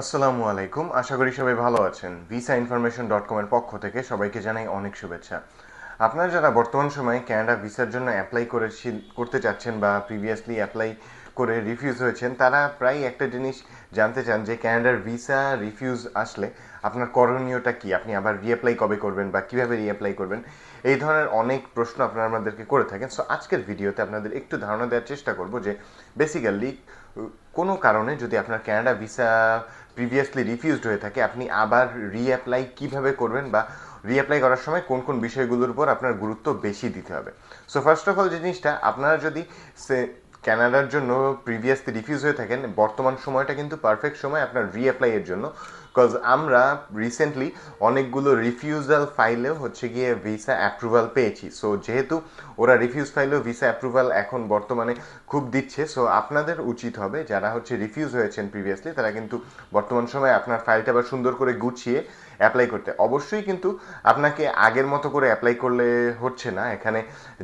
আসসালামু আলাইকুম। আশা করি সবাই ভালো আছেন। ভিসা ইনফরমেশন ডট কমের পক্ষ থেকে সবাইকে জানাই অনেক শুভেচ্ছা। আপনারা যারা বর্তমান সময়ে ক্যানাডা ভিসার জন্য অ্যাপ্লাই করেছি করতে চাচ্ছেন বা প্রিভিয়াসলি অ্যাপ্লাই করে রিফিউজ হয়েছেন, তারা প্রায় একটা জিনিস জানতে চান যে ক্যানাডার ভিসা রিফিউজ আসলে আপনার করণীয়টা কি? আপনি আবার রিঅ্যাপ্লাই কবে করবেন বা কীভাবে রিঅ্যাপ্লাই করবেন? এই ধরনের অনেক প্রশ্ন আপনারা আমাদেরকে করে থাকেন। সো আজকের ভিডিওতে আপনাদের একটু ধারণা দেওয়ার চেষ্টা করব যে বেসিক্যালি কোনো কারণে যদি আপনার ক্যানাডা ভিসা প্রিভিয়াসলি রিফিউজড হয়ে থাকে, আপনি আবার রিঅ্যাপ্লাই কীভাবে করবেন বা রিঅ্যাপ্লাই করার সময় কোন কোন বিষয়গুলোর উপর আপনার গুরুত্ব বেশি দিতে হবে। সো ফার্স্ট অফ অল জিনিসটা, আপনারা যদি সে ক্যানাডার জন্য প্রিভিয়াসলি রিফিউজ হয়ে থাকেন, বর্তমান সময়টা কিন্তু পারফেক্ট সময় আপনার রিঅ্যাপ্লাইয়ের জন্য। বিকজ আমরা রিসেন্টলি অনেকগুলো রিফিউজাল ফাইলেও হচ্ছে গিয়ে ভিসা অ্যাপ্রুভাল পেয়েছি। সো যেহেতু ওরা রিফিউজ ফাইলেও ভিসা অ্যাপ্রুভাল এখন বর্তমানে খুব দিচ্ছে সো আপনাদের উচিত হবে, যারা হচ্ছে রিফিউজ হয়েছেন প্রিভিয়াসলি তারা কিন্তু বর্তমান সময়ে আপনার ফাইলটা আবার সুন্দর করে গুছিয়ে অ্যাপ্লাই করতে। অবশ্যই কিন্তু আপনাকে আগের মতো করে অ্যাপ্লাই করলে হচ্ছে না। এখানে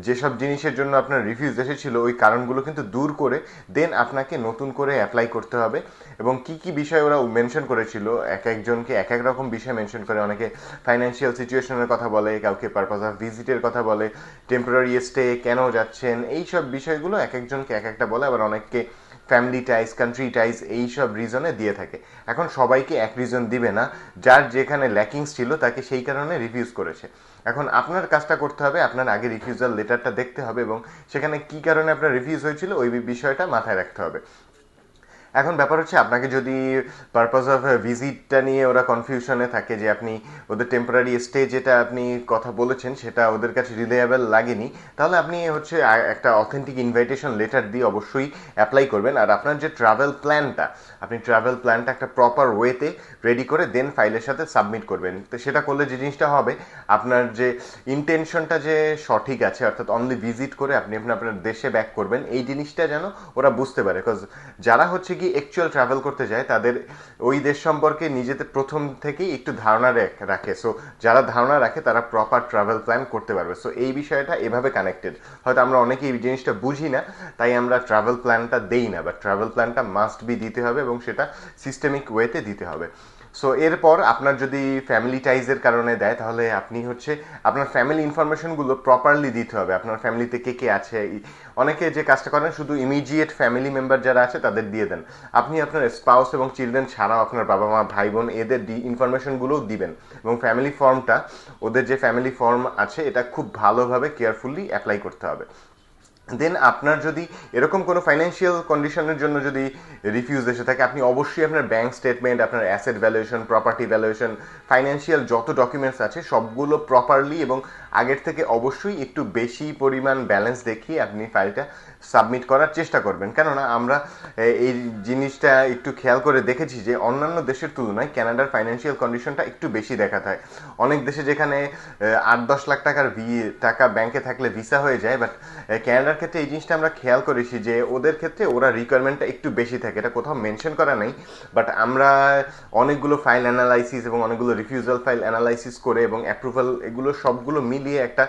যেসব জিনিসের জন্য আপনার রিফিউজ এসেছিল, ওই কারণগুলো কিন্তু দূর করে দেন আপনাকে নতুন করে অ্যাপ্লাই করতে হবে। এবং কি কি বিষয় ওরা মেনশন করেছিল এক একজনকে এক এক রকম বিষয় মেনশন করে। অনেকে ফাইন্যান্সিয়াল সিচুয়েশনের কথা বলে, কাউকে পারপাস অফ ভিজিটের কথা বলে টেম্পোরারি স্টে কেন যাচ্ছেন? এই সব বিষয়গুলো এক একজনকে এক একটা বলে, আবার অনেককে ফ্যামিলি টাইজ কান্ট্রি টাইজ এই সব রিজনে দিয়ে থাকে। এখন সবাইকে এক রিজন দিবে না। যার যেখানে ল্যাকিংস ছিল, তাকে সেই কারণে রিফিউজ করেছে। এখন আপনার কাজটা করতে হবে, আপনার আগে রিফিউজাল লেটারটা দেখতে হবে এবং সেখানে কি কারণে আপনার রিফিউজ হয়েছিল, ওই বিষয়টা মাথায় রাখতে হবে। এখন ব্যাপার হচ্ছে আপনাকে যদি পারপাস অফ ভিজিটটা নিয়ে ওরা কনফিউশনে থাকে যে আপনি ওদের টেম্পোরারি স্টে যেটা আপনি কথা বলেছেন সেটা ওদের কাছে রিলেয়েবল লাগেনি, তাহলে আপনি হচ্ছে একটা অথেন্টিক ইনভাইটেশন লেটার দিয়ে অবশ্যই অ্যাপ্লাই করবেন। আর আপনার যে ট্রাভেল প্ল্যানটা আপনি ট্রাভেল প্ল্যানটা একটা প্রপার ওয়েতে রেডি করে দেন ফাইলের সাথে সাবমিট করবেন। তো সেটা করলে যে জিনিসটা হবে, আপনার যে ইন্টেনশনটা যে সঠিক আছে, অর্থাৎ অনলি ভিজিট করে আপনি আপনার দেশে ব্যাক করবেন, এই জিনিসটা যেন ওরা বুঝতে পারে। বিকজ যারা হচ্ছে কি অ্যাকচুয়াল ট্রাভেল করতে যায়, তাদের ওই দেশ সম্পর্কে নিজেদের প্রথম থেকেই একটু ধারণা রাখে সো যারা ধারণা রাখে, তারা প্রপার ট্রাভেল প্ল্যান করতে পারবে। সো এই বিষয়টা এভাবে কানেক্টেড হয়তো আমরা অনেকেই এই জিনিসটা বুঝি না, তাই আমরা ট্রাভেল প্ল্যানটা দেই না বা ট্রাভেল প্ল্যানটা মাস্ট বি দিতে হবে এবং সেটা সিস্টেমিক ওয়েতে দিতে হবে। সো এরপর আপনার যদি ফ্যামিলি টাইজের কারণে দেয়, তাহলে আপনি হচ্ছে আপনার ফ্যামিলি ইনফরমেশনগুলো প্রপারলি দিতে হবে। আপনার ফ্যামিলিতে কে কে আছে? অনেকে যে কাজটা করেন, শুধু ইমিডিয়েট ফ্যামিলি মেম্বার যারা আছে, তাদের দিয়ে দেন। আপনি আপনার স্পাউস এবং চিলড্রেন ছাড়াও আপনার বাবা মা, ভাই বোন এদের ডি ইনফরমেশনগুলোও দিবেন এবং ফ্যামিলি ফর্মটা ওদের যে ফ্যামিলি ফর্ম আছে, এটা খুব ভালোভাবে কেয়ারফুলি অ্যাপ্লাই করতে হবে। দেন আপনার যদি এরকম কোনো ফাইন্যান্সিয়াল কন্ডিশনের জন্য যদি রিফিউজ এসে থাকে, আপনি অবশ্যই আপনার ব্যাঙ্ক স্টেটমেন্ট আপনার asset valuation property valuation financial যত ডকুমেন্টস আছে, সবগুলো প্রপারলি এবং আগের থেকে অবশ্যই একটু বেশি পরিমাণ ব্যালেন্স দেখিয়ে আপনি ফাইলটা সাবমিট করার চেষ্টা করবেন। কেননা আমরা এই জিনিসটা একটু খেয়াল করে দেখেছি যে অন্যান্য দেশের তুলনায় ক্যানাডার ফাইন্যান্সিয়াল কন্ডিশনটা একটু বেশি দেখাতে হয় অনেক দেশে যেখানে আট দশ লাখ টাকার ভি, টাকা ব্যাংকে থাকলে ভিসা হয়ে যায় বাট ক্যানাডার ক্ষেত্রে এই জিনিসটা আমরা খেয়াল করেছি যে ওদের ক্ষেত্রে ওরা রিকোয়ারমেন্টটা একটু বেশি থাকে। এটা কোথাও মেনশন করা নেই বাট আমরা অনেকগুলো ফাইল অ্যানালাইসিস এবং অনেকগুলো রিফিউজাল ফাইল অ্যানালাইসিস করে এবং অ্যাপ্রুভাল এগুলো সবগুলো মিলিয়ে একটা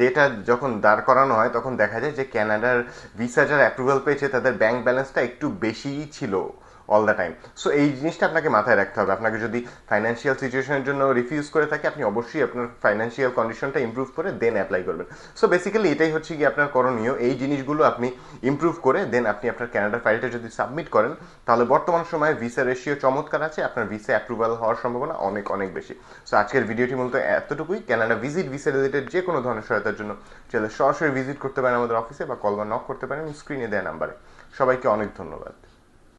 ডেটা যখন দাঁড় করানো হয়, তখন দেখা যায় যে ক্যানাডার ভিসা যারা অ্যাপ্রুভাল পেয়েছে তাদের ব্যাংক ব্যালেন্সটা একটু বেশিই ছিল। অল দ্য টাইম সো এই জিনিসটা আপনাকে মাথায় রাখতে হবে। আপনাকে যদি ফাইন্যান্সিয়াল সিচুয়েশনের জন্য রিফিউজ করে থাকে, আপনি অবশ্যই আপনার ফাইন্যান্সিয়াল কন্ডিশনটা ইম্প্রুভ করে দেন অ্যাপ্লাই করবেন। সো বেসিক্যালি এটাই হচ্ছে কি আপনার করণীয়। এই জিনিসগুলো আপনি ইম্প্রুভ করে দেন আপনি আপনার ক্যানাডার ফাইলটা যদি সাবমিট করেন, তাহলে বর্তমান সময়ে ভিসা রেশিও চমৎকার আছে। আপনার ভিসা অ্যাপ্রুভাল হওয়ার সম্ভাবনা অনেক অনেক বেশি। সো আজকের ভিডিওটি মূলত এতটুকুই। ক্যানাডা ভিজিট ভিসা রিলেটেড যে কোনো ধরনের সহায়তার জন্য চাইলে সরাসরি ভিজিট করতে পারেন আমাদের অফিসে বা কল বা নক করতে পারেন স্ক্রিনে দেয় নাম্বারে সবাইকে অনেক ধন্যবাদ।